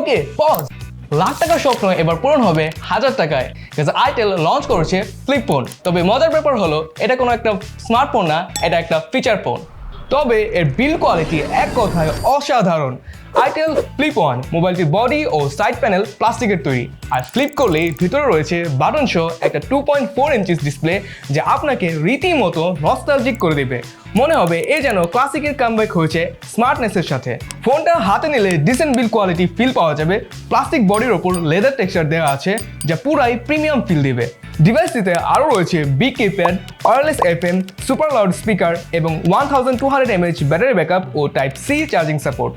ওকে pause lakh টাকার স্বপ্ন এবার পূরণ হবে হাজার টাকায়। আইটেল লঞ্চ করেছে ফ্লিপ ফোন তবে মজার ব্যাপার হলো, এটা কোনো একটা স্মার্টফোন না, এটা একটা ফিচার ফোন তবে এর বিল কোয়ালিটি এক কথায় অসাধারণ। আইটেল ফ্লিপ ওয়ান মোবাইলটির বডি ও সাইড প্যানেল প্লাস্টিকের তৈরি। আর ফ্লিপ করলেই ভিতরে রয়েছে বাটন শো একটা two point four inches display যা আপনাকে রীতিমতো নস্টালজিক করে দেবে। মনে হবে এ যেন ক্লাসিকের কামব্যাক হয়েছে স্মার্টনেসের সাথে। ফোনটা হাতে নিলে ডিসেন্ট বিল কোয়ালিটি ফিল পাওয়া যাবে। প্লাস্টিক বডির ওপর লেদার টেক্সচার দেওয়া আছে, যা পুরাই প্রিমিয়াম ফিল দিবে। ডিভাইসটিতে আরও রয়েছে big keypad wireless FM super loud speaker এবং one thousand two hundred mAh battery backup ও টাইপ সি চার্জিং সাপোর্ট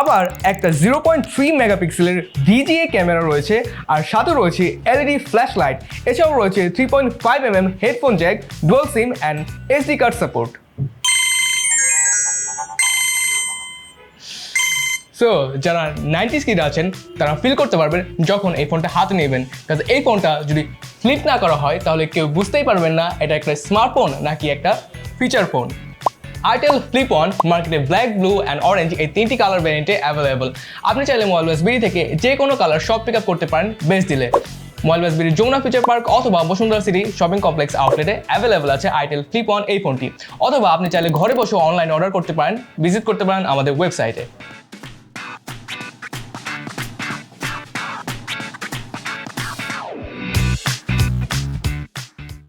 আবার একটা জিরো পয়েন্ট থ্রি মেগাপিক্সেলের ভিজিএ ক্যামেরা রয়েছে আর সাথে রয়েছে এলইডি ফ্ল্যাশ লাইট এছাড়াও রয়েছে three point five M M headphone jack dual SIM and SD card support so যারা নাইনটিস কিড আছেন, তারা ফিল করতে পারবেন যখন এই ফোনটা হাতে নেবেন। কারণ এই ফোনটা যদি ফ্লিপ না করা হয়, তাহলে কেউ বুঝতেই পারবেন না এটা একটা স্মার্টফোন নাকি একটা feature phone itel flip on মার্কেটে ব্ল্যাক ব্লু অ্যান্ড অরেঞ্জ এই তিনটি কালার ভ্যারিয়েন্টে অ্যাভেলেবল আপনি চাইলে মোবাইল বিডি থেকে যে কোনো কালার সব পিক আপ করতে পারেন বেস্ট দিলে। Mobile BD Jamuna feature park অথবা বসুন্ধরা সিটি শপিং কমপ্লেক্স আউটলেটে অ্যাভেলেবল আছে আইটেল ফ্লিপ অন এই ফোনটি অথবা আপনি চাইলে ঘরে বসে অনলাইন অর্ডার করতে পারেন ভিজিট করতে পারেন আমাদের ওয়েবসাইটে